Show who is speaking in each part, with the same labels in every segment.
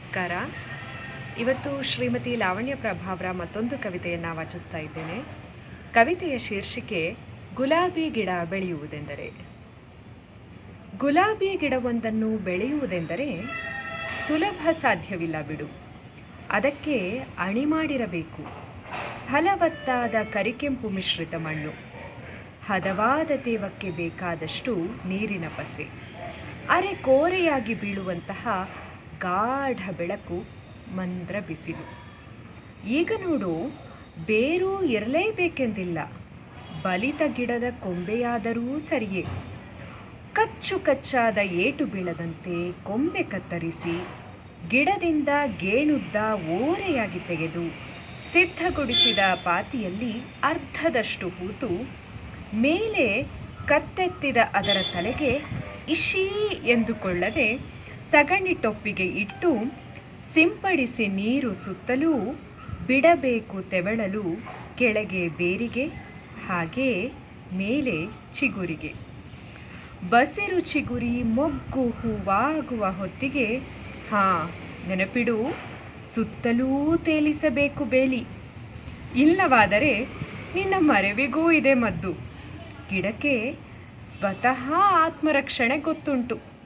Speaker 1: ನಮಸ್ಕಾರ. ಇವತ್ತು ಶ್ರೀಮತಿ ಲಾವಣ್ಯ ಪ್ರಭಾವರ ಮತ್ತೊಂದು ಕವಿತೆಯನ್ನು ವಾಚಿಸ್ತಾ ಇದ್ದೇನೆ. ಕವಿತೆಯ ಶೀರ್ಷಿಕೆ, ಗುಲಾಬಿ ಗಿಡ ಬೆಳೆಯುವುದೆಂದರೆ. ಗುಲಾಬಿ ಗಿಡವೊಂದನ್ನು ಬೆಳೆಯುವುದೆಂದರೆ ಸುಲಭ ಸಾಧ್ಯವಿಲ್ಲ ಬಿಡು. ಅದಕ್ಕೆ ಅಣಿ ಮಾಡಿರಬೇಕು ಫಲವತ್ತಾದ ಕರಿಕೆಂಪು ಮಿಶ್ರಿತ ಮಣ್ಣು. ಹದವಾದ ತೇವಕ್ಕೆ ಬೇಕಾದಷ್ಟು ನೀರಿನ ಪಸೆ. ಅರೆ ಕೋರೆಯಾಗಿ ಬೀಳುವಂತಹ ಗಾಢ ಬೆಳಕು ಮಂದ್ರ ಬಿಸಿಲು. ಈಗ ನೋಡು, ಬೇರು ಇರಲೇಬೇಕೆಂದಿಲ್ಲ. ಬಲಿತ ಗಿಡದ ಕೊಂಬೆಯಾದರೂ ಸರಿಯೇ. ಕಚ್ಚು ಕಚ್ಚಾದ ಏಟು ಬೀಳದಂತೆ ಕೊಂಬೆ ಕತ್ತರಿಸಿ ಗಿಡದಿಂದ ಗೇಣುದ್ದ ಓರೆಯಾಗಿ ತೆಗೆದು ಸಿದ್ಧಗೊಳಿಸಿದ ಪಾತಿಯಲ್ಲಿ ಅರ್ಧದಷ್ಟು ಹೂತು ಮೇಲೆ ಕತ್ತೆತ್ತಿದ ಅದರ ತಲೆಗೆ ಇಶೀ ಎಂದುಕೊಳ್ಳದೆ ಸಗಣಿ ಟೊಪ್ಪಿಗೆ ಇಟ್ಟು ಸಿಂಪಡಿಸಿ ನೀರು ಸುತ್ತಲೂ ಬಿಡಬೇಕು ತೆವಳಲು ಕೆಳಗೆ ಬೇರಿಗೆ, ಹಾಗೆ ಮೇಲೆ ಚಿಗುರಿಗೆ. ಬಸಿರು ಚಿಗುರಿ ಮೊಗ್ಗು ಹೂವಾಗುವ ಹೊತ್ತಿಗೆ, ಹಾ, ನೆನಪಿಡು, ಸುತ್ತಲೂ ತೇಲಿಸಬೇಕು ಬೇಲಿ. ಇಲ್ಲವಾದರೆ ನಿನ್ನ ಮರೆವಿಗೂ ಇದೆ ಮದ್ದು. ಗಿಡಕ್ಕೆ ಸ್ವತಃ ಆತ್ಮರಕ್ಷಣೆ ಗೊತ್ತುಂಟು.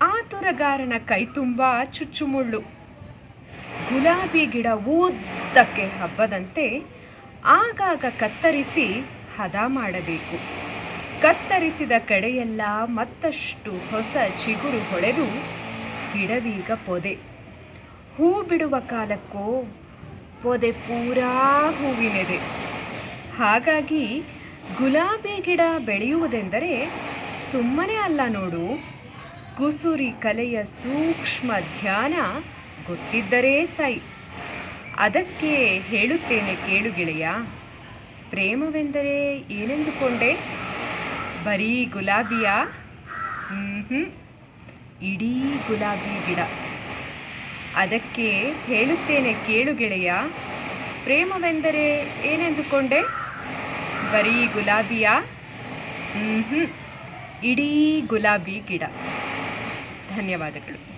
Speaker 1: ಆತುರಗಾರನ ಕೈ ತುಂಬ ಚುಚ್ಚುಮುಳ್ಳು. ಗುಲಾಬಿ ಗಿಡ ಉದ್ದಕ್ಕೆ ಹಬ್ಬದಂತೆ ಆಗಾಗ ಕತ್ತರಿಸಿ ಹದ ಮಾಡಬೇಕು. ಕತ್ತರಿಸಿದ ಕಡೆಯೆಲ್ಲ ಮತ್ತಷ್ಟು ಹೊಸ ಚಿಗುರು ಹೊಳೆದು ಗಿಡವೀಗ ಪೊದೆ. ಹೂ ಬಿಡುವ ಕಾಲಕ್ಕೋ ಪೊದೆ ಪೂರಾ ಹೂವಿನೆದೆ. ಹಾಗಾಗಿ ಗುಲಾಬಿ ಗಿಡ ಬೆಳೆಯುವುದೆಂದರೆ ಸುಮ್ಮನೆ ಅಲ್ಲ ನೋಡು. ಕುಸುರಿ ಕಲೆಯ ಸೂಕ್ಷ್ಮ ಧ್ಯಾನ ಗೊತ್ತಿದ್ದರೆ ಸೈ. ಅದಕ್ಕೆ ಹೇಳುತ್ತೇನೆ ಕೇಳು ಗೆಳೆಯ. ಪ್ರೇಮವೆಂದರೆ ಏನೆಂದುಕೊಂಡೆ? ಬರೀ ಗುಲಾಬಿಯ? ಹ್ಞೂ ಇಡೀ ಗುಲಾಬಿ ಗಿಡ. ಅದಕ್ಕೆ ಹೇಳುತ್ತೇನೆ ಕೇಳು ಗೆಳೆಯ. ಪ್ರೇಮವೆಂದರೆ ಏನೆಂದುಕೊಂಡೆ? ಬರೀ ಗುಲಾಬಿಯ? ಹ್ಞೂ ಇಡೀ ಗುಲಾಬಿ ಗಿಡ. ಧನ್ಯವಾದಗಳು.